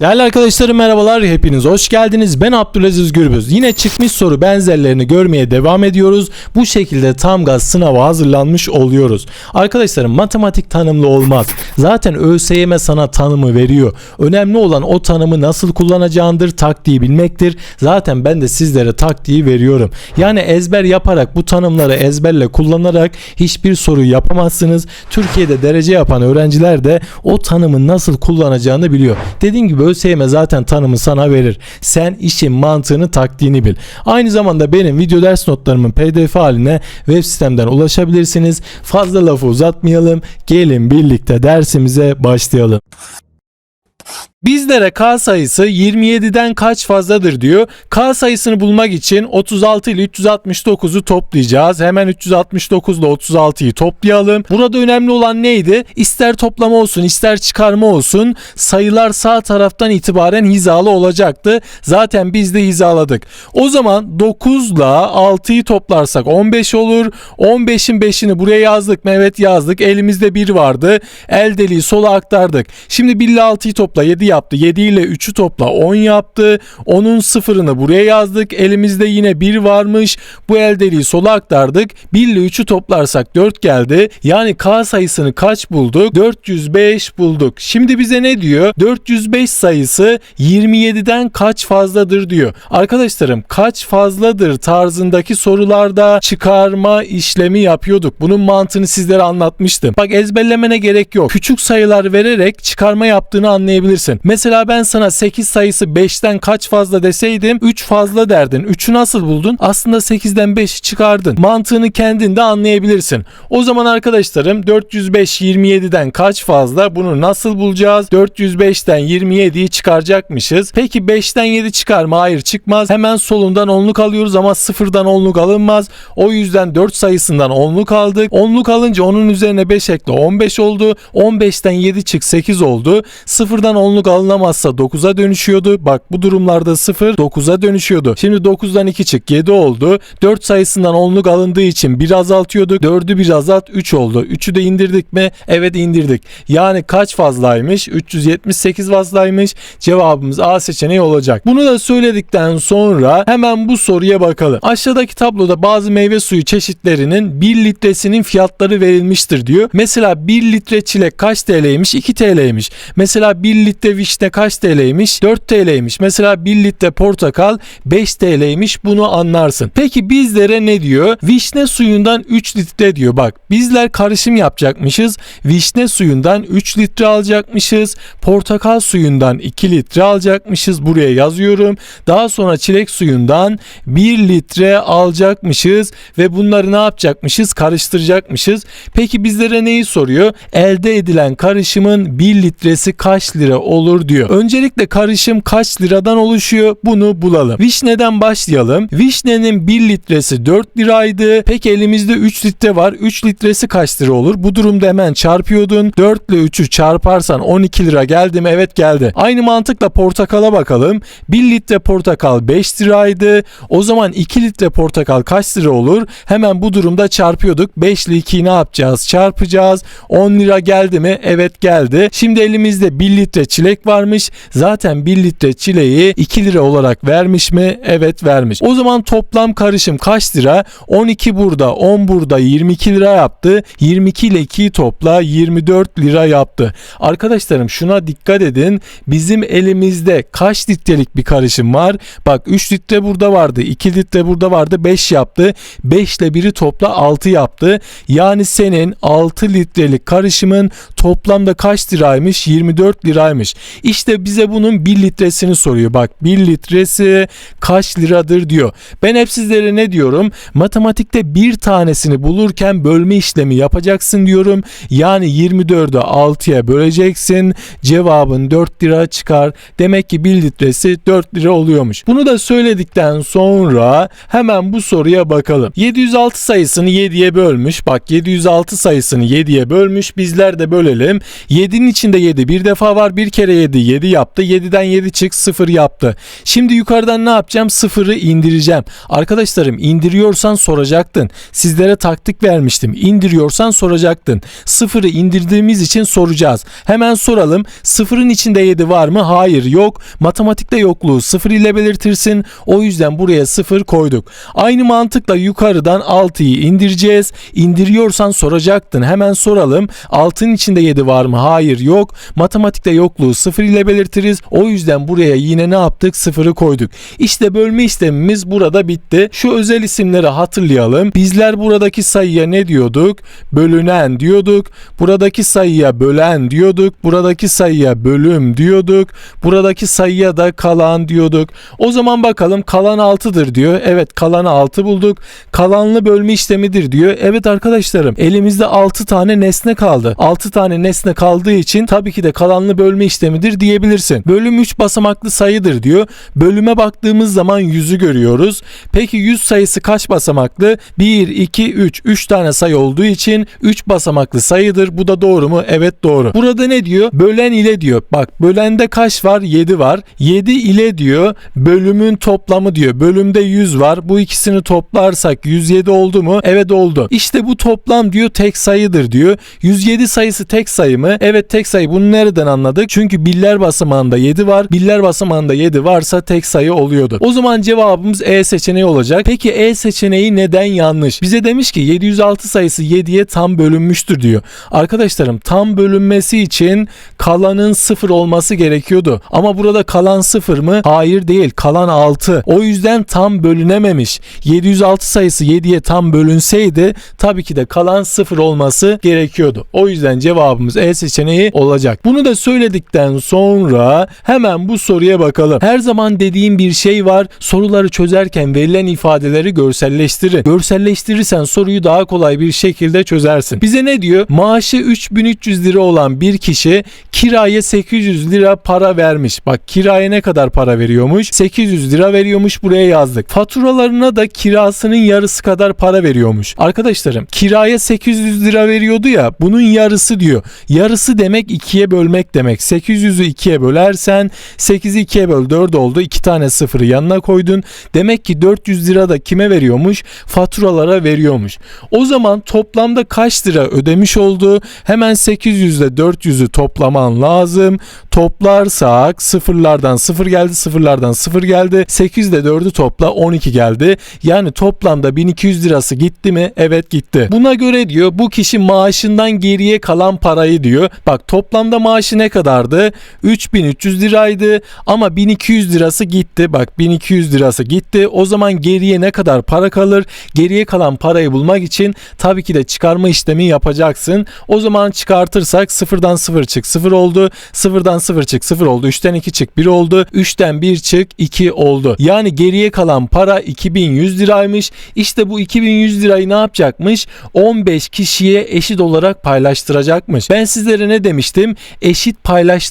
Değerli arkadaşlarım merhabalar, hepiniz hoş geldiniz. Ben Abdülaziz Gürbüz. Yine çıkmış soru benzerlerini görmeye devam ediyoruz. Bu şekilde tam gaz sınava hazırlanmış oluyoruz. Arkadaşlarım matematik tanımlı olmaz. Zaten ÖSYM sana tanımı veriyor. Önemli olan o tanımı nasıl kullanacağındır, taktiği bilmektir. Zaten ben de sizlere taktiği veriyorum. Yani ezber yaparak bu tanımları ezberle kullanarak hiçbir soru yapamazsınız. Türkiye'de derece yapan öğrenciler de o tanımı nasıl kullanacağını biliyor. Dediğim gibi ÖSYM zaten tanımı sana verir. Sen işin mantığını taktiğini bil. Aynı zamanda benim video ders notlarımın pdf haline web sitemden ulaşabilirsiniz. Fazla lafı uzatmayalım. Gelin birlikte dersimize başlayalım. Bizlere K sayısı 27'den kaç fazladır diyor. K sayısını bulmak için 36 ile 369'u toplayacağız. Hemen 369 ile 36'yı toplayalım. Burada önemli olan neydi? İster toplama olsun ister çıkarma olsun sayılar sağ taraftan itibaren hizalı olacaktı. Zaten biz de hizaladık. O zaman 9 ile 6'yı toplarsak 15 olur. 15'in 5'ini buraya yazdık mı? Evet yazdık. Elimizde 1 vardı. El deliği sola aktardık. Şimdi 1 ile 6'yı topla 7 yaptı. 7 ile 3'ü topla 10 yaptı. Onun sıfırını buraya yazdık. Elimizde yine 1 varmış. Bu el deliği sola aktardık. 1 ile 3'ü toplarsak 4 geldi. Yani K sayısını kaç bulduk? 405 bulduk. Şimdi bize ne diyor? 405 sayısı 27'den kaç fazladır diyor. Arkadaşlarım kaç fazladır tarzındaki sorularda çıkarma işlemi yapıyorduk. Bunun mantığını sizlere anlatmıştım. Bak ezberlemene gerek yok. Küçük sayılar vererek çıkarma yaptığını anlayabilirsin. Mesela ben sana 8 sayısı 5'ten kaç fazla deseydim 3 fazla derdin. 3'ü nasıl buldun? Aslında 8'den 5'i çıkardın. Mantığını kendin de anlayabilirsin. O zaman arkadaşlarım 405 27'den kaç fazla? Bunu nasıl bulacağız? 405'ten 27'yi çıkaracakmışız. Peki 5'ten 7 çıkar mı? Hayır çıkmaz. Hemen solundan onluk alıyoruz ama sıfırdan onluk alınmaz. O yüzden 4 sayısından onluk aldık. Onluk alınca onun üzerine 5 ekle 15 oldu. 15'ten 7 çık 8 oldu. Sıfırdan onluk alınamazsa 9'a dönüşüyordu. Bak bu durumlarda 0 9'a dönüşüyordu. Şimdi 9'dan 2 çık 7 oldu. 4 sayısından onluk alındığı için 1 azaltıyorduk. 4'ü 1 azalt 3 oldu. 3'ü de indirdik mi? Evet indirdik. Yani kaç fazlaymış? 378 fazlaymış. Cevabımız A seçeneği olacak. Bunu da söyledikten sonra hemen bu soruya bakalım. Aşağıdaki tabloda bazı meyve suyu çeşitlerinin 1 litresinin fiyatları verilmiştir diyor. Mesela 1 litre çilek kaç TL'ymiş? 2 TL'ymiş. Mesela 1 litre vişne kaç TL'ymiş? 4 TL'ymiş. Mesela 1 litre portakal 5 TL'ymiş. Bunu anlarsın. Peki bizlere ne diyor? Vişne suyundan 3 litre diyor. Bak bizler karışım yapacakmışız. Vişne suyundan 3 litre alacakmışız. Portakal suyundan 2 litre alacakmışız. Buraya yazıyorum. Daha sonra çilek suyundan 1 litre alacakmışız ve bunları ne yapacakmışız? Karıştıracakmışız. Peki bizlere neyi soruyor? Elde edilen karışımın 1 litresi kaç lira olur diyor. Öncelikle karışım kaç liradan oluşuyor? Bunu bulalım. Vişneden başlayalım. Vişnenin 1 litresi 4 liraydı. Peki elimizde 3 litre var. 3 litresi kaç lira olur? Bu durumda hemen çarpıyordun. 4 ile 3'ü çarparsan 12 lira geldi mi? Evet geldi. Aynı mantıkla portakala bakalım. 1 litre portakal 5 liraydı. O zaman 2 litre portakal kaç lira olur? Hemen bu durumda çarpıyorduk. 5 ile 2'yi ne yapacağız? Çarpacağız. 10 lira geldi mi? Evet geldi. Şimdi elimizde 1 litre çilek varmış. Zaten 1 litre çileği 2 lira olarak vermiş mi? Evet vermiş. O zaman toplam karışım kaç lira? 12 burada, 10 burada 22 lira yaptı. 22 ile 2'yi topla 24 lira yaptı. Arkadaşlarım şuna dikkat edin. Bizim elimizde kaç litrelik bir karışım var? Bak 3 litre burada vardı, 2 litre burada vardı, 5 yaptı. 5 ile 1'i topla 6 yaptı. Yani senin 6 litrelik karışımın toplamda kaç liraymış? 24 liraymış. İşte bize bunun 1 litresini soruyor. Bak 1 litresi kaç liradır diyor. Ben hep sizlere ne diyorum? Matematikte bir tanesini bulurken bölme işlemi yapacaksın diyorum. Yani 24'ü 6'ya böleceksin. Cevabın 4 lira çıkar. Demek ki 1 litresi 4 lira oluyormuş. Bunu da söyledikten sonra hemen bu soruya bakalım. 706 sayısını 7'ye bölmüş. Bak 706 sayısını 7'ye bölmüş. Bizler de bölelim. 7'nin içinde 7 bir defa var. Bir kere kere 7 7 yaptı. 7'den 7 çık 0 yaptı. Şimdi yukarıdan ne yapacağım? 0'ı indireceğim. Arkadaşlarım indiriyorsan soracaktın. Sizlere taktik vermiştim. İndiriyorsan soracaktın. 0'ı indirdiğimiz için soracağız. Hemen soralım. 0'ın içinde 7 var mı? Hayır yok. Matematikte yokluğu 0 ile belirtirsin. O yüzden buraya 0 koyduk. Aynı mantıkla yukarıdan 6'yı indireceğiz. İndiriyorsan soracaktın. Hemen soralım. 6'nın içinde 7 var mı? Hayır yok. Matematikte yokluğu 0 ile belirtiriz. O yüzden buraya yine ne yaptık? 0'ı koyduk. İşte bölme işlemimiz burada bitti. Şu özel isimleri hatırlayalım. Bizler buradaki sayıya ne diyorduk? Bölünen diyorduk. Buradaki sayıya bölen diyorduk. Buradaki sayıya bölüm diyorduk. Buradaki sayıya da kalan diyorduk. O zaman bakalım kalan 6'dır diyor. Evet kalan 6 bulduk. Kalanlı bölme işlemidir diyor. Evet arkadaşlarım elimizde 6 tane nesne kaldı. 6 tane nesne kaldığı için tabii ki de kalanlı bölme işlemidir diyebilirsin. Bölüm 3 basamaklı sayıdır diyor. Bölüme baktığımız zaman 100'ü görüyoruz. Peki 100 sayısı kaç basamaklı? 1, 2, 3. 3 tane sayı olduğu için 3 basamaklı sayıdır. Bu da doğru mu? Evet doğru. Burada ne diyor? Bölen ile diyor. Bak bölende kaç var? 7 var. 7 ile diyor bölümün toplamı diyor. Bölümde 100 var. Bu ikisini toplarsak 107 oldu mu? Evet oldu. İşte bu toplam diyor tek sayıdır diyor. 107 sayısı tek sayı mı? Evet tek sayı. Bunu nereden anladık? Çünkü biller basamağında 7 var. Biller basamağında 7 varsa tek sayı oluyordu. O zaman cevabımız E seçeneği olacak. Peki E seçeneği neden yanlış? Bize demiş ki 706 sayısı 7'ye tam bölünmüştür diyor. Arkadaşlarım tam bölünmesi için kalanın 0 olması gerekiyordu. Ama burada kalan 0 mı? Hayır değil. Kalan 6. O yüzden tam bölünememiş. 706 sayısı 7'ye tam bölünseydi tabii ki de kalan 0 olması gerekiyordu. O yüzden cevabımız E seçeneği olacak. Bunu da söyledikten sonra hemen bu soruya bakalım. Her zaman dediğim bir şey var. Soruları çözerken verilen ifadeleri görselleştirin. Görselleştirirsen soruyu daha kolay bir şekilde çözersin. Bize ne diyor? Maaşı 3300 lira olan bir kişi kiraya 800 lira para vermiş. Bak kiraya ne kadar para veriyormuş? 800 lira veriyormuş buraya yazdık. Faturalarına da kirasının yarısı kadar para veriyormuş. Arkadaşlarım kiraya 800 lira veriyordu ya bunun yarısı diyor. Yarısı demek ikiye bölmek demek. 800'ü ikiye bölersen 8'i ikiye böl 4 oldu. 2 tane sıfırı yanına koydun. Demek ki 400 lira da kime veriyormuş? Faturalara veriyormuş. O zaman toplamda kaç lira ödemiş oldu? Hemen 800 ile 400'ü toplaman lazım. Toplarsak sıfırlardan sıfır geldi, sıfırlardan sıfır geldi. 8 ile 4'ü topla 12 geldi. Yani toplamda 1200 lirası gitti mi? Evet gitti. Buna göre diyor bu kişi maaşından geriye kalan parayı diyor. Bak toplamda maaşı ne kadardı? 3300 liraydı ama 1200 lirası gitti. Bak 1200 lirası gitti. O zaman geriye ne kadar para kalır? Geriye kalan parayı bulmak için tabii ki de çıkarma işlemi yapacaksın. O zaman çıkartırsak sıfırdan sıfır çık sıfır oldu. Sıfırdan sıfır çık sıfır oldu. 3'ten 2 çık 1 oldu. 3'ten 1 çık 2 oldu. Yani geriye kalan para 2100 liraymış. İşte bu 2100 lirayı ne yapacakmış? 15 kişiye eşit olarak paylaştıracakmış. Ben sizlere ne demiştim? Eşit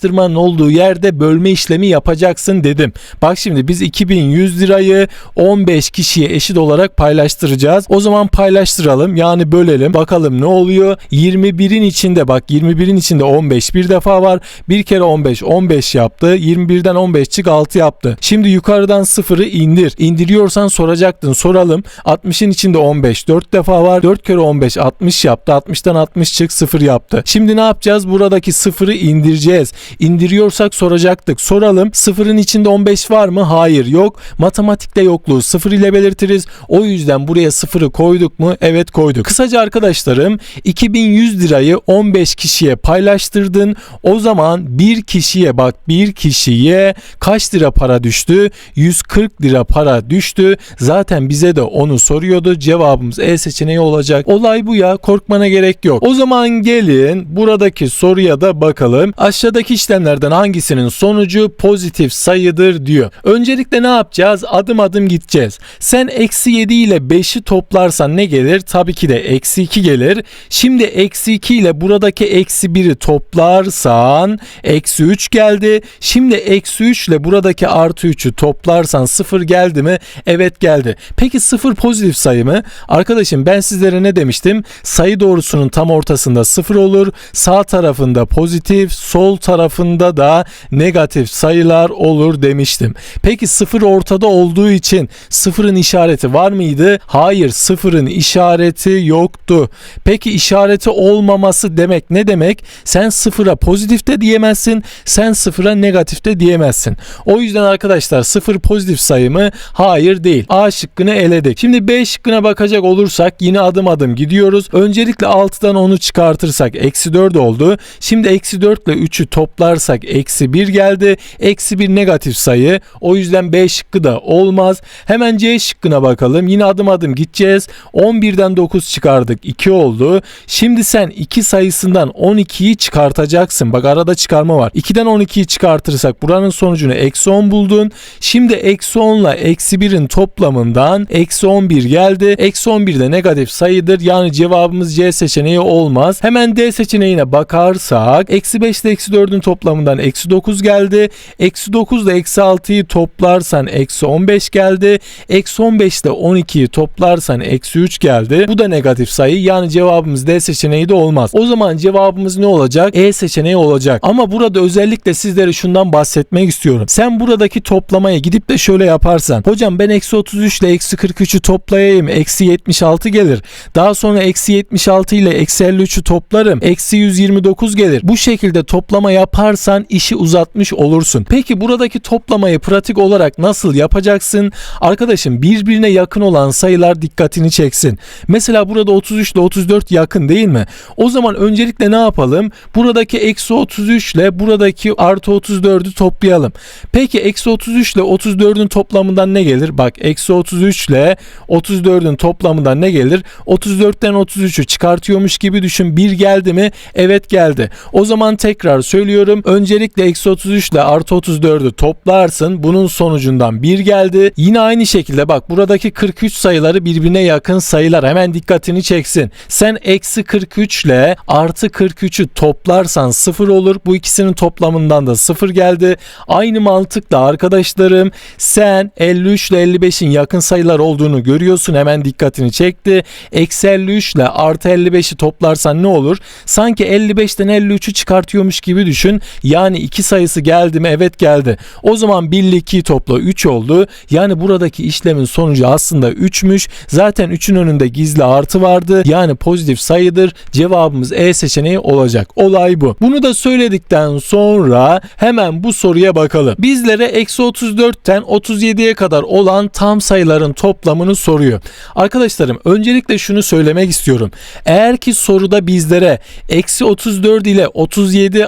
paylaştırmanın olduğu yerde bölme işlemi yapacaksın dedim. Bak şimdi biz 2100 lirayı 15 kişiye eşit olarak paylaştıracağız. O zaman paylaştıralım. Yani bölelim. Bakalım ne oluyor? 21'in içinde bak 21'in içinde 15 bir defa var. Bir kere 15 15 yaptı. 21'den 15 çık 6 yaptı. Şimdi yukarıdan 0'ı indir. İndiriyorsan soracaktın. Soralım. 60'in içinde 15 4 defa var. 4 kere 15 60 yaptı. 60'tan 60 çık 0 yaptı. Şimdi ne yapacağız? Buradaki 0'ı indireceğiz. İndiriyorsak soracaktık. Soralım. 0'ın içinde 15 var mı? Hayır yok. Matematikte yokluğu 0 ile belirtiriz. O yüzden buraya 0'ı koyduk mu? Evet koyduk. Kısaca arkadaşlarım 2100 lirayı 15 kişiye paylaştırdın. O zaman bir kişiye bak bir kişiye kaç lira para düştü? 140 lira para düştü. Zaten bize de onu soruyordu. Cevabımız E seçeneği olacak. Olay bu ya. Korkmana gerek yok. O zaman gelin buradaki soruya da bakalım. Aşağıdaki işlemlerden hangisinin sonucu pozitif sayıdır diyor. Öncelikle ne yapacağız? Adım adım gideceğiz. Sen eksi 7 ile 5'i toplarsan ne gelir? Tabii ki de eksi 2 gelir. Şimdi eksi 2 ile buradaki eksi 1'i toplarsan eksi 3 geldi. Şimdi eksi 3 ile buradaki artı 3'ü toplarsan 0 geldi mi? Evet geldi. Peki 0 pozitif sayı mı? Arkadaşım ben sizlere ne demiştim? Sayı doğrusunun tam ortasında 0 olur. Sağ tarafında pozitif, sol taraf tarafında da negatif sayılar olur demiştim. Peki sıfır ortada olduğu için sıfırın işareti var mıydı? Hayır sıfırın işareti yoktu. Peki işareti olmaması demek ne demek? Sen sıfıra pozitif de diyemezsin. Sen sıfıra negatif de diyemezsin. O yüzden arkadaşlar sıfır pozitif sayı mı? Hayır değil. A şıkkını eledik. Şimdi B şıkkına bakacak olursak yine adım adım gidiyoruz. Öncelikle 6'dan 10'u çıkartırsak eksi 4 oldu. Şimdi eksi 4 ile 3'ü toplarsak eksi 1 geldi. Eksi 1 negatif sayı. O yüzden B şıkkı da olmaz. Hemen C şıkkına bakalım. Yine adım adım gideceğiz. 11'den 9 çıkardık. 2 oldu. Şimdi sen 2 sayısından 12'yi çıkartacaksın. Bak arada çıkarma var. 2'den 12'yi çıkartırsak buranın sonucunu eksi 10 buldun. Şimdi eksi 10 ile eksi 1'in toplamından eksi 11 geldi. Eksi 11 de negatif sayıdır. Yani cevabımız C seçeneği olmaz. Hemen D seçeneğine bakarsak eksi 5 ile eksi 4'ün toplamından eksi 9 geldi. Eksi 9 ile eksi 6'yı toplarsan eksi 15 geldi. Eksi 15 ile 12'yi toplarsan eksi 3 geldi. Bu da negatif sayı. Yani cevabımız D seçeneği de olmaz. O zaman cevabımız ne olacak? E seçeneği olacak. Ama burada özellikle sizlere şundan bahsetmek istiyorum. Sen buradaki toplamaya gidip de şöyle yaparsan. Hocam ben eksi 33 ile eksi 43'ü toplayayım. Eksi 76 gelir. Daha sonra eksi 76 ile eksi 53'ü toplarım. Eksi 129 gelir. Bu şekilde toplama yaparsan işi uzatmış olursun. Peki buradaki toplamayı pratik olarak nasıl yapacaksın? Arkadaşım birbirine yakın olan sayılar dikkatini çeksin. Mesela burada 33 ile 34 yakın değil mi? O zaman öncelikle ne yapalım? Buradaki eksi 33 ile buradaki artı 34'ü toplayalım. Peki eksi 33 ile 34'ün toplamından ne gelir? Bak eksi 33 ile 34'ün toplamından ne gelir? 34'ten 33'ü çıkartıyormuş gibi düşün. 1 geldi mi? Evet geldi. O zaman tekrar söylüyorum. Öncelikle eksi 33 ile artı 34'ü toplarsın. Bunun sonucundan 1 geldi. Yine aynı şekilde bak buradaki 43 sayıları birbirine yakın sayılar. Hemen dikkatini çeksin. Sen eksi 43 ile artı 43'ü toplarsan 0 olur. Bu ikisinin toplamından da 0 geldi. Aynı mantıkla arkadaşlarım sen 53 ile 55'in yakın sayılar olduğunu görüyorsun. Hemen dikkatini çekti. Eksi 53 ile artı 55'i toplarsan ne olur? Sanki 55'ten 53'ü çıkartıyormuş gibi düşün. Yani iki sayısı geldi mi? Evet geldi. O zaman 1 ile 2'yi topla 3 oldu. Yani buradaki işlemin sonucu aslında 3'müş. Zaten 3'ün önünde gizli artı vardı. Yani pozitif sayıdır. Cevabımız E seçeneği olacak. Olay bu. Bunu da söyledikten sonra hemen bu soruya bakalım. Bizlere eksi 34'ten 37'ye kadar olan tam sayıların toplamını soruyor. Arkadaşlarım öncelikle şunu söylemek istiyorum. Eğer ki soruda bizlere eksi 34 ile 37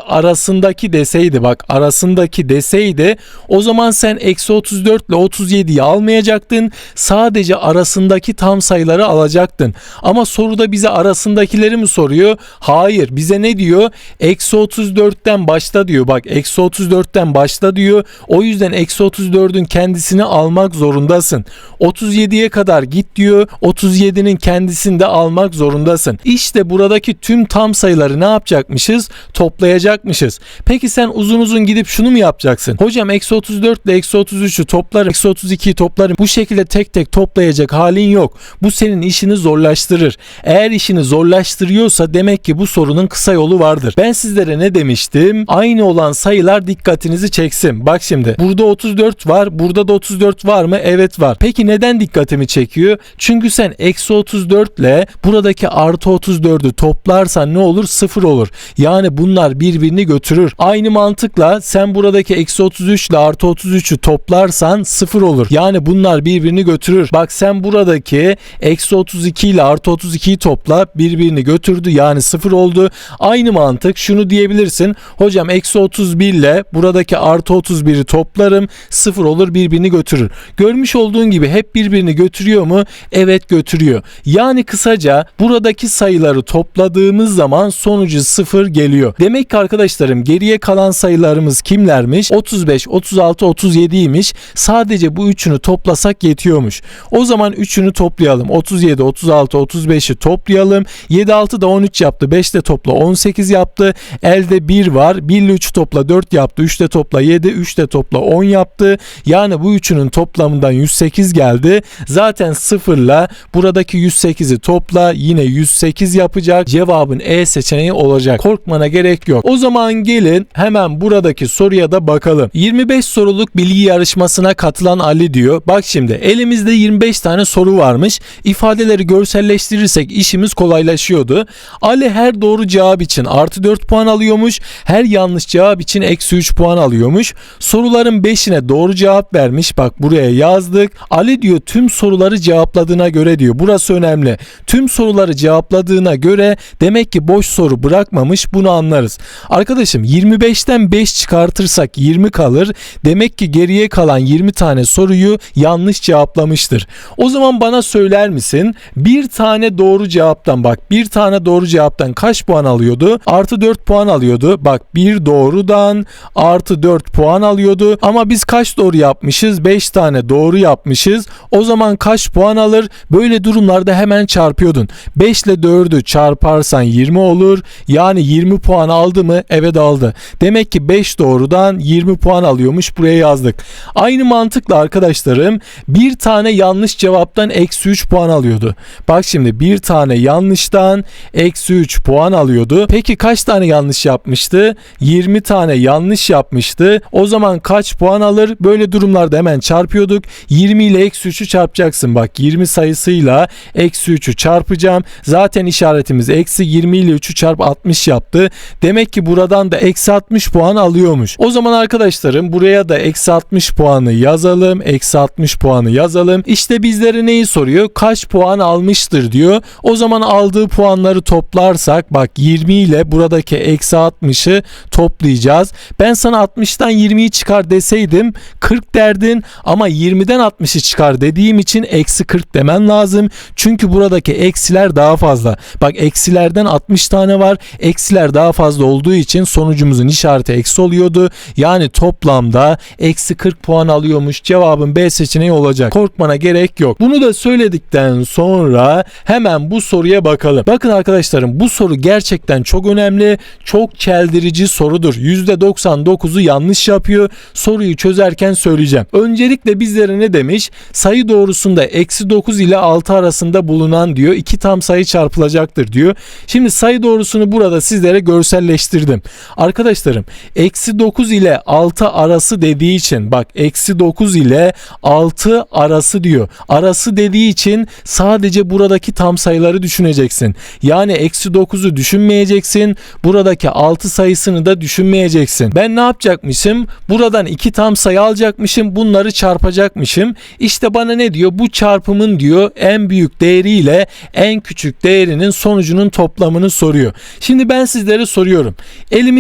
arasındaki deseydi bak arasındaki deseydi o zaman sen eksi 34 ile 37'yi almayacaktın. Sadece arasındaki tam sayıları alacaktın. Ama soruda bize arasındakileri mi soruyor? Hayır bize ne diyor? Eksi 34'ten başla diyor. Bak eksi 34'ten başla diyor. O yüzden eksi 34'ün kendisini almak zorundasın. 37'ye kadar git diyor. 37'nin kendisini de almak zorundasın. İşte buradaki tüm tam sayıları ne yapacakmışız? Toplayacakmışız. Peki sen uzun uzun gidip şunu mu yapacaksın? Hocam eksi 34 ile eksi 33'ü toplarım. Eksi 32'yi toplarım. Bu şekilde tek tek toplayacak halin yok. Bu senin işini zorlaştırır. Eğer işini zorlaştırıyorsa demek ki bu sorunun kısa yolu vardır. Ben sizlere ne demiştim? Aynı olan sayılar dikkatinizi çeksin. Bak şimdi burada 34 var. Burada da 34 var mı? Evet var. Peki neden dikkatimi çekiyor? Çünkü sen eksi 34 ile buradaki artı 34'ü toplarsan ne olur? Sıfır olur. Yani bunlar birbirini götürür. Aynı mantıkla sen buradaki eksi 33 ile artı 33'ü toplarsan sıfır olur. Yani bunlar birbirini götürür. Bak sen buradaki eksi 32 ile artı 32'yi topla birbirini götürdü. Yani sıfır oldu. Aynı mantık şunu diyebilirsin. Hocam eksi 31 ile buradaki artı 31'i toplarım. Sıfır olur birbirini götürür. Görmüş olduğun gibi hep birbirini götürüyor mu? Evet götürüyor. Yani kısaca buradaki sayıları topladığımız zaman sonucu sıfır geliyor. Demek ki arkadaşlarım geriye kalan sayılarımız kimlermiş? 35, 36, 37'ymiş. Sadece bu üçünü toplasak yetiyormuş. O zaman üçünü toplayalım. 37, 36, 35'i toplayalım. 7, 6 da 13 yaptı. 5 de topla 18 yaptı. Elde 1 var. 1 ile 3 topla 4 yaptı. 3 de topla 7, 3 de topla 10 yaptı. Yani bu üçünün toplamından 108 geldi. Zaten sıfırla buradaki 108'i topla yine 108 yapacak. Cevabın E seçeneği olacak. Korkmana gerek yok. O zaman gelin hemen buradaki soruya da bakalım. 25 soruluk bilgi yarışmasına katılan Ali diyor. Bak şimdi elimizde 25 tane soru varmış. İfadeleri görselleştirirsek işimiz kolaylaşıyordu. Ali her doğru cevap için artı 4 puan alıyormuş. Her yanlış cevap için eksi 3 puan alıyormuş. Soruların 5'ine doğru cevap vermiş. Bak buraya yazdık. Ali diyor tüm soruları cevapladığına göre diyor. Burası önemli. Tüm soruları cevapladığına göre demek ki boş soru bırakmamış. Bunu anlarız. Arkadaşım 25'ten 5 çıkartırsak 20 kalır. Demek ki geriye kalan 20 tane soruyu yanlış cevaplamıştır. O zaman bana söyler misin? Bir tane doğru cevaptan bak bir tane doğru cevaptan kaç puan alıyordu? Artı 4 puan alıyordu. Bak bir doğrudan artı 4 puan alıyordu. Ama biz kaç doğru yapmışız? 5 tane doğru yapmışız. O zaman kaç puan alır? Böyle durumlarda hemen çarpıyordun. 5 ile 4'ü çarparsan 20 olur. Yani 20 puan aldı mı? Evet aldı. Demek ki 5 doğrudan 20 puan alıyormuş. Buraya yazdık. Aynı mantıkla arkadaşlarım bir tane yanlış cevaptan eksi 3 puan alıyordu. Bak şimdi bir tane yanlıştan eksi 3 puan alıyordu. Peki kaç tane yanlış yapmıştı? 20 tane yanlış yapmıştı. O zaman kaç puan alır? Böyle durumlarda hemen çarpıyorduk. 20 ile eksi 3'ü çarpacaksın. Bak 20 sayısıyla eksi 3'ü çarpacağım. Zaten işaretimiz eksi 20 ile 3'ü çarp 60 yaptı. Demek ki buradan da eksi 60 puan alıyormuş. O zaman arkadaşlarım buraya da eksi 60 puanı yazalım. Eksi 60 puanı yazalım. İşte bizlere neyi soruyor? Kaç puan almıştır diyor. O zaman aldığı puanları toplarsak bak 20 ile buradaki eksi 60'ı toplayacağız. Ben sana 60'tan 20'yi çıkar deseydim 40 derdin ama 20'den 60'ı çıkar dediğim için eksi 40 demen lazım. Çünkü buradaki eksiler daha fazla. Bak eksilerden 60 tane var. Eksiler daha fazla olduğu için sonucumuzun işareti eksi oluyordu. Yani toplamda eksi 40 puan alıyormuş. Cevabın B seçeneği olacak. Korkmana gerek yok. Bunu da söyledikten sonra hemen bu soruya bakalım. Bakın arkadaşlarım bu soru gerçekten çok önemli. Çok çeldirici sorudur. %99'u yanlış yapıyor. Soruyu çözerken söyleyeceğim. Öncelikle bizlere ne demiş? Sayı doğrusunda eksi 9 ile 6 arasında bulunan diyor. iki tam sayı çarpılacaktır diyor. Şimdi sayı doğrusunu burada sizlere görselleştirdim. Arkadaşlarım eksi 9 ile 6 arası dediği için bak eksi 9 ile 6 arası diyor. Arası dediği için sadece buradaki tam sayıları düşüneceksin. Yani eksi 9'u düşünmeyeceksin. Buradaki 6 sayısını da düşünmeyeceksin. Ben ne yapacakmışım? Buradan iki tam sayı alacakmışım. Bunları çarpacakmışım. İşte bana ne diyor? Bu çarpımın diyor en büyük değeriyle en küçük değerinin sonucunun toplamını soruyor. Şimdi ben sizlere soruyorum.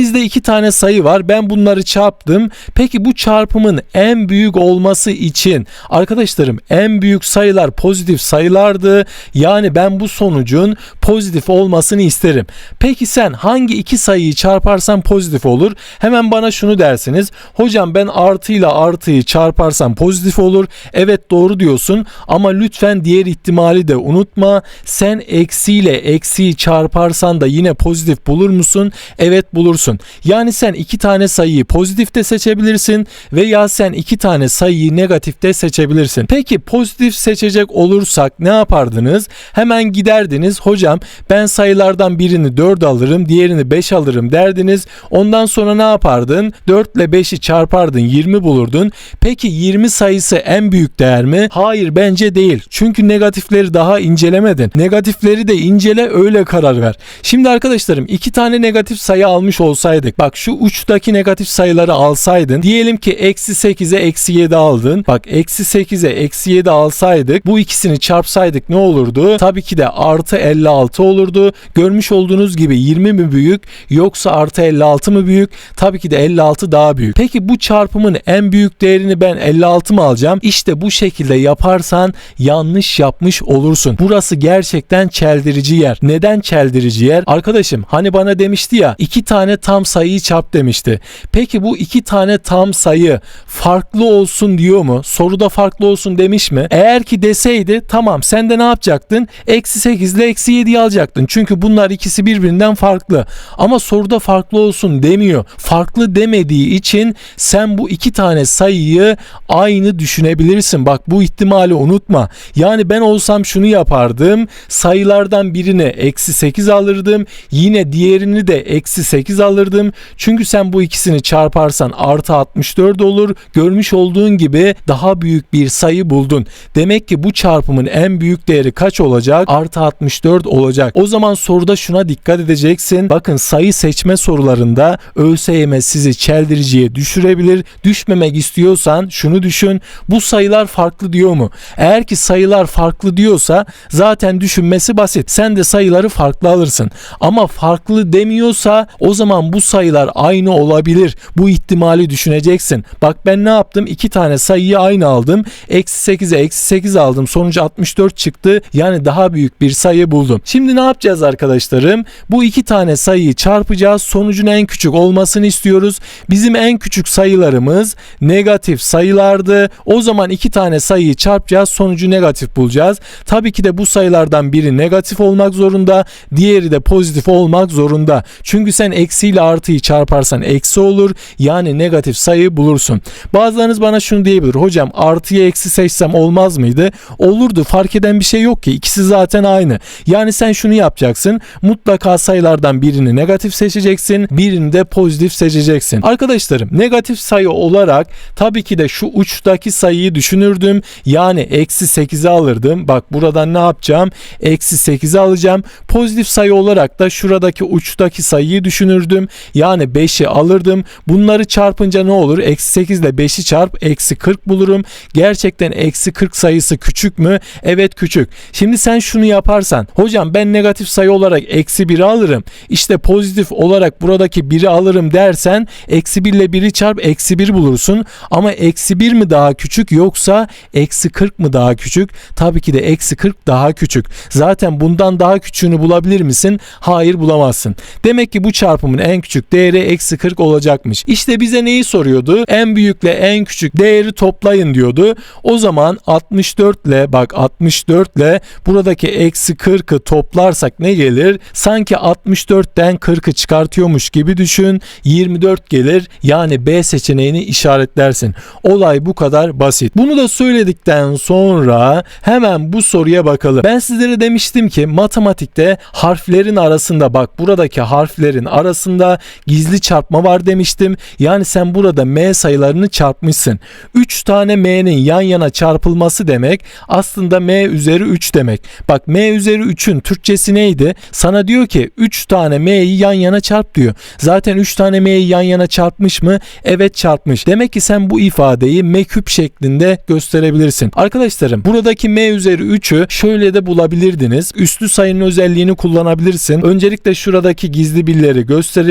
Elimizde iki tane sayı var. Ben bunları çarptım. Peki bu çarpımın en büyük olması için arkadaşlarım en büyük sayılar pozitif sayılardı. Yani ben bu sonucun pozitif olmasını isterim. Peki sen hangi iki sayıyı çarparsan pozitif olur? Hemen bana şunu dersiniz. Hocam ben artıyla artıyı çarparsam pozitif olur. Evet doğru diyorsun ama lütfen diğer ihtimali de unutma. Sen eksiyle eksiyi çarparsan da yine pozitif bulur musun? Evet bulursun. Yani sen iki tane sayıyı pozitif de seçebilirsin veya sen iki tane sayıyı negatif de seçebilirsin. Peki pozitif seçecek olursak ne yapardınız? Hemen giderdiniz. Hocam ben sayılardan birini 4 alırım, diğerini 5 alırım derdiniz. Ondan sonra ne yapardın? 4 ile 5'i çarpardın, 20 bulurdun. Peki 20 sayısı en büyük değer mi? Hayır bence değil. Çünkü negatifleri daha incelemedin. Negatifleri de incele öyle karar ver. Şimdi arkadaşlarım iki tane negatif sayı almış olsaydık. Bak şu uçtaki negatif sayıları alsaydın. Diyelim ki eksi 8'e eksi 7 aldın. Bak eksi 8'e eksi 7 alsaydık. Bu ikisini çarpsaydık ne olurdu? Tabii ki de artı 56 olurdu. Görmüş olduğunuz gibi 20 mi büyük yoksa artı 56 mı büyük? Tabii ki de 56 daha büyük. Peki bu çarpımın en büyük değerini ben 56 mı alacağım? İşte bu şekilde yaparsan yanlış yapmış olursun. Burası gerçekten çeldirici yer. Neden çeldirici yer? Arkadaşım hani bana demişti ya iki tane tam sayıyı çarp demişti. Peki bu iki tane tam sayı farklı olsun diyor mu? Soruda farklı olsun demiş mi? Eğer ki deseydi tamam sen de ne yapacaktın? Eksi 8 ile eksi 7'yi alacaktın. Çünkü bunlar ikisi birbirinden farklı. Ama soruda farklı olsun demiyor. Farklı demediği için sen bu iki tane sayıyı aynı düşünebilirsin. Bak bu ihtimali unutma. Yani ben olsam şunu yapardım. Sayılardan birine eksi 8 alırdım. Yine diğerini de eksi 8 alırdım alırdım. Çünkü sen bu ikisini çarparsan artı 64 olur. Görmüş olduğun gibi daha büyük bir sayı buldun. Demek ki bu çarpımın en büyük değeri kaç olacak? Artı 64 olacak. O zaman soruda şuna dikkat edeceksin. Bakın sayı seçme sorularında ÖSYM sizi çeldiriciye düşürebilir. Düşmemek istiyorsan şunu düşün. Bu sayılar farklı diyor mu? Eğer ki sayılar farklı diyorsa zaten düşünmesi basit. Sen de sayıları farklı alırsın. Ama farklı demiyorsa o zaman bu sayılar aynı olabilir. Bu ihtimali düşüneceksin. Bak ben ne yaptım? İki tane sayıyı aynı aldım. Eksi 8'e eksi 8 aldım. Sonucu 64 çıktı. Yani daha büyük bir sayı buldum. Şimdi ne yapacağız arkadaşlarım? Bu iki tane sayıyı çarpacağız. Sonucun en küçük olmasını istiyoruz. Bizim en küçük sayılarımız negatif sayılardı. O zaman iki tane sayıyı çarpacağız. Sonucu negatif bulacağız. Tabii ki de bu sayılardan biri negatif olmak zorunda. Diğeri de pozitif olmak zorunda. Çünkü sen eksiyle artıyı çarparsan eksi olur. Yani negatif sayı bulursun. Bazılarınız bana şunu diyebilir. Hocam artıya eksi seçsem olmaz mıydı? Olurdu. Fark eden bir şey yok ki. İkisi zaten aynı. Yani sen şunu yapacaksın. Mutlaka sayılardan birini negatif seçeceksin. Birini de pozitif seçeceksin. Arkadaşlarım negatif sayı olarak tabii ki de şu uçtaki sayıyı düşünürdüm. Yani eksi 8'i alırdım. Bak buradan ne yapacağım? Eksi 8'i alacağım. Pozitif sayı olarak da şuradaki uçtaki sayıyı düşünürdüm. Yani 5'i alırdım. Bunları çarpınca ne olur? Eksi 8 ile 5'i çarp. Eksi 40 bulurum. Gerçekten eksi 40 sayısı küçük mü? Evet küçük. Şimdi sen şunu yaparsan. Hocam ben negatif sayı olarak eksi 1'i alırım. İşte pozitif olarak buradaki 1'i alırım dersen eksi 1 ile 1'i çarp eksi 1 bulursun. Ama eksi 1 mi daha küçük yoksa eksi 40 mı daha küçük? Tabii ki de eksi 40 daha küçük. Zaten bundan daha küçüğünü bulabilir misin? Hayır bulamazsın. Demek ki bu çarpımın en küçük değeri eksi 40 olacakmış. İşte bize neyi soruyordu? En büyükle en küçük değeri toplayın diyordu. O zaman 64 ile bak 64 ile buradaki eksi 40'ı toplarsak ne gelir? Sanki 64'ten 40'ı çıkartıyormuş gibi düşün. 24 gelir. Yani B seçeneğini işaretlersin. Olay bu kadar basit. Bunu da söyledikten sonra hemen bu soruya bakalım. Ben sizlere demiştim ki matematikte harflerin arasında bak buradaki harflerin arasında gizli çarpma var demiştim. Yani sen burada M sayılarını çarpmışsın. 3 tane M'nin yan yana çarpılması demek aslında M üzeri 3 demek. Bak M üzeri 3'ün Türkçesi neydi? Sana diyor ki 3 tane M'yi yan yana çarp diyor. Zaten 3 tane M'yi yan yana çarpmış mı? Evet çarpmış. Demek ki sen bu ifadeyi M küp şeklinde gösterebilirsin. Arkadaşlarım buradaki M üzeri 3'ü şöyle de bulabilirdiniz. Üslü sayının özelliğini kullanabilirsin. Öncelikle şuradaki gizli birleri gösterelim.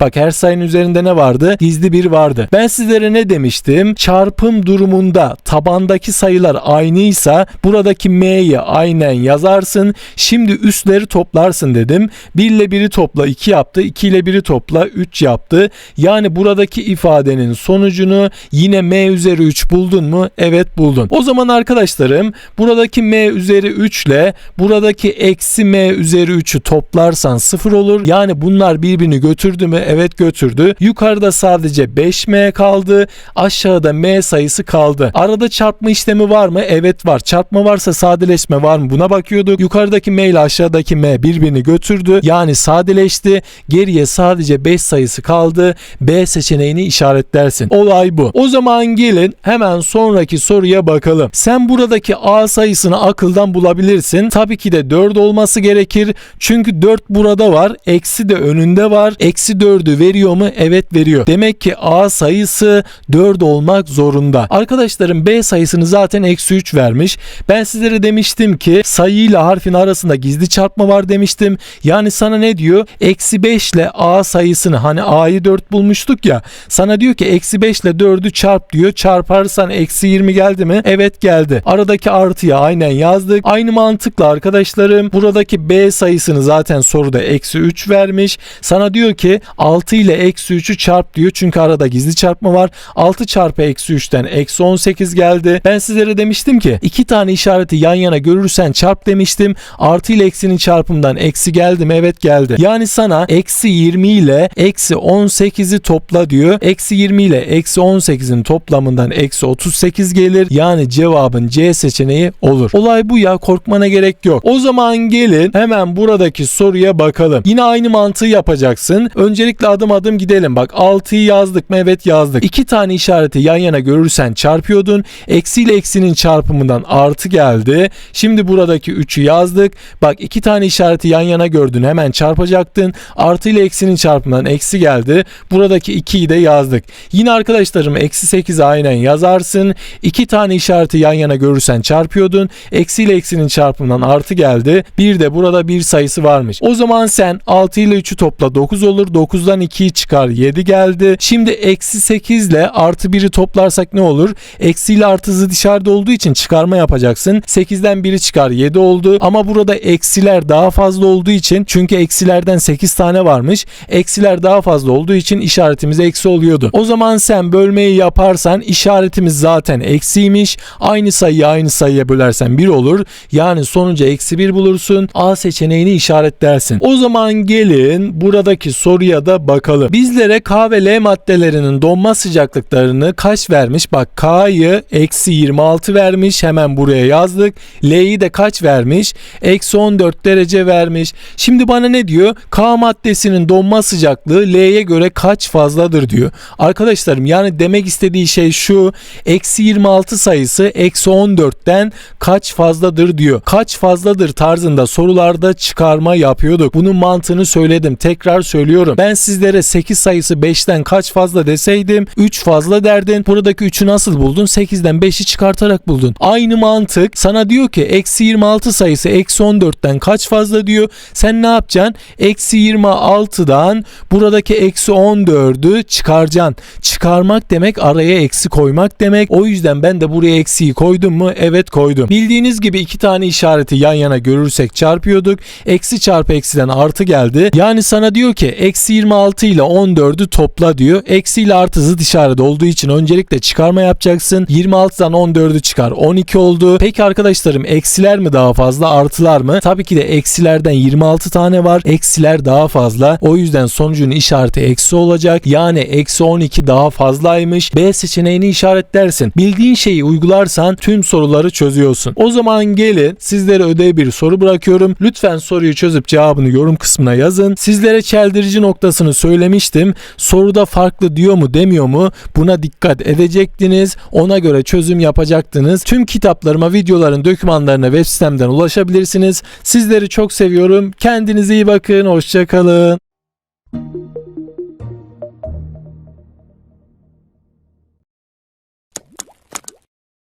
Bak her sayının üzerinde ne vardı? Gizli bir vardı. Ben sizlere ne demiştim? Çarpım durumunda tabandaki sayılar aynıysa buradaki M'yi aynen yazarsın. Şimdi üstleri toplarsın dedim. 1 ile 1'i topla 2 yaptı. 2 ile 1'i topla 3 yaptı. Yani buradaki ifadenin sonucunu yine M üzeri 3 buldun mu? Evet buldun. O zaman arkadaşlarım buradaki M üzeri 3 ile buradaki eksi M üzeri 3'ü toplarsan 0 olur. Yani bunlar birbirini götürdü mü? Evet götürdü. Yukarıda sadece 5M kaldı. Aşağıda M sayısı kaldı. Arada çarpma işlemi var mı? Evet var. Çarpma varsa sadeleşme var mı? Buna bakıyorduk. Yukarıdaki M ile aşağıdaki M birbirini götürdü. Yani sadeleşti. Geriye sadece 5 sayısı kaldı. B seçeneğini işaretlersin. Olay bu. O zaman gelin hemen sonraki soruya bakalım. Sen buradaki A sayısını akıldan bulabilirsin. Tabii ki de 4 olması gerekir. Çünkü 4 burada var. Eksi de önünde var. Eksi 4'ü veriyor mu? Evet veriyor. Demek ki A sayısı 4 olmak zorunda. Arkadaşlarım B sayısını zaten eksi 3 vermiş. Ben sizlere demiştim ki sayıyla harfin arasında gizli çarpma var demiştim. Yani sana ne diyor? Eksi 5 ile A sayısını hani A'yı 4 bulmuştuk ya. Sana diyor ki eksi 5 ile 4'ü çarp diyor. Çarparsan eksi 20 geldi mi? Evet geldi. Aradaki artıya aynen yazdık. Aynı mantıkla arkadaşlarım buradaki B sayısını zaten soruda eksi 3 vermiş. Sana diyor ki 6 ile eksi 3'ü çarp diyor. Çünkü arada gizli çarpma var. 6 çarpı eksi 3'ten eksi 18 geldi. Ben sizlere demiştim ki iki tane işareti yan yana görürsen çarp demiştim. Artı ile eksinin çarpımından eksi geldi mi? Evet geldi. Yani sana eksi 20 ile eksi 18'i topla diyor. Eksi 20 ile eksi 18'in toplamından eksi 38 gelir. Yani cevabın C seçeneği olur. Olay bu ya korkmana gerek yok. O zaman gelin hemen buradaki soruya bakalım. Yine aynı mantığı yapacaksın. Öncelikle adım adım gidelim. Bak 6'yı yazdık mı? Evet yazdık. İki tane işareti yan yana görürsen çarpıyordun. Eksi ile eksinin çarpımından artı geldi. Şimdi buradaki 3'ü yazdık. Bak iki tane işareti yan yana gördün. Hemen çarpacaktın. Artı ile eksinin çarpımından eksi geldi. Buradaki 2'yi de yazdık. Yine arkadaşlarım eksi 8'i aynen yazarsın. İki tane işareti yan yana görürsen çarpıyordun. Eksi ile eksinin çarpımından artı geldi. Bir de burada bir sayısı varmış. O zaman sen 6 ile 3'ü topla 9 olur. 9'dan 2'yi çıkar 7 geldi. Şimdi eksi 8 ile artı 1'i toplarsak ne olur? Eksi ile artısı dışarıda olduğu için çıkarma yapacaksın. 8'den 1'i çıkar 7 oldu. Ama burada eksiler daha fazla olduğu için çünkü eksilerden 8 tane varmış. Eksiler daha fazla olduğu için işaretimiz eksi oluyordu. O zaman sen bölmeyi yaparsan işaretimiz zaten eksiymiş. Aynı sayıyı aynı sayıya bölersen 1 olur. Yani sonuca eksi 1 bulursun. A seçeneğini işaretlersin. O zaman gelin buradaki soruya da bakalım. Bizlere K ve L maddelerinin donma sıcaklıklarını kaç vermiş? Bak K'yı eksi 26 vermiş. Hemen buraya yazdık. L'yi de kaç vermiş? Eksi 14 derece vermiş. Şimdi bana ne diyor? K maddesinin donma sıcaklığı L'ye göre kaç fazladır diyor. Arkadaşlarım yani demek istediği şey şu. Eksi 26 sayısı eksi 14'ten kaç fazladır diyor. Kaç fazladır tarzında sorularda çıkarma yapıyorduk. Bunun mantığını söyledim. Tekrar söylüyorum. Ben sizlere 8 sayısı 5'ten kaç fazla deseydim 3 fazla derdin. Buradaki 3'ü nasıl buldun? 8'den 5'i çıkartarak buldun. Aynı mantık sana diyor ki eksi 26 sayısı eksi 14'ten kaç fazla diyor. Sen ne yapacaksın? Eksi 26'dan buradaki eksi 14'ü çıkaracaksın. Çıkarmak demek araya eksi koymak demek. O yüzden ben de buraya eksiyi koydum mu? Evet koydum. Bildiğiniz gibi iki tane işareti yan yana görürsek çarpıyorduk. Eksi çarpı eksiden artı geldi. Yani sana diyor ki eksi 26 ile 14'ü topla diyor. Eksi ile artısı dışarıda olduğu için öncelikle çıkarma yapacaksın. 26'dan 14'ü çıkar 12 oldu. Peki arkadaşlarım eksiler mi daha fazla artılar mı? Tabii ki de eksilerden 26 tane var. Eksiler daha fazla. O yüzden sonucun işareti eksi olacak. Yani eksi 12 daha fazlaymış. B seçeneğini işaretlersin. Bildiğin şeyi uygularsan tüm soruları çözüyorsun. O zaman gelin sizlere ödev bir soru bırakıyorum. Lütfen soruyu çözüp cevabını yorum kısmına yazın. Sizlere çeldirici noktasını söylemiştim. Soruda farklı diyor mu demiyor mu? Buna dikkat edecektiniz. Ona göre çözüm yapacaktınız. Tüm kitaplarıma, videoların dokümanlarına web sitemden ulaşabilirsiniz. Sizleri çok seviyorum. Kendinize iyi bakın. Hoşçakalın.